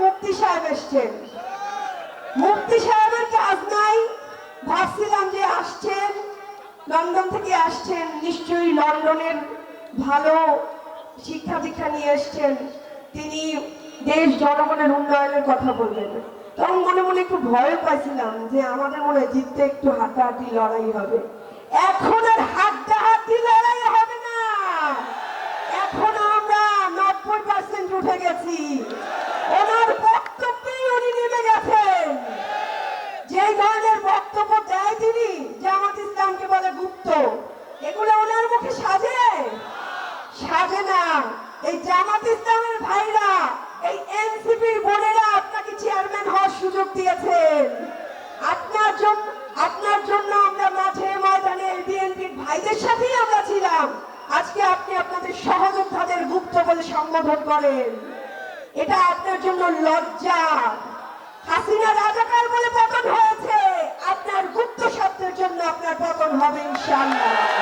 মুক্তি সাহেব এসছেন। মুক্তি সাহেবের কাজ নাই। ভাবছিলাম যে আসছেন, লন্ডন থেকে আসছেন, নিশ্চয়ই লন্ডনের ভালো শিক্ষা দীক্ষা নিয়ে এসছেন। তিনি দেশ জনগণের উন্নয়নের কথা বলবেন। তখন মনে মনে একটু ভয় পাইছিলাম যে আমাদের মনে জিততে একটু হাড্ডাহাড্ডি লড়াই হবে। এখন আর না এই জামাত ইসলামের ভাইরা, এই এনসিপির বোনেরা আপনাকে চেয়ারম্যান হওয়ার সুযোগ দিয়েছেন। আপনার জন্য আপনার জন্য আমরা মাঠে ময়দানে বিএনপির ভাইদের সাথেই আমরা ছিলাম। আজকে আপনি আপনাদের সহযোদ্ধাদের গুপ্ত বলে সম্বোধন করেন। এটা আপনার জন্য লজ্জা। হাসিনা রাজাকার বলে পতন হয়েছে। আপনার গুপ্ত শব্দের জন্য আপনার পতন হবে, ইনশাআল্লাহ।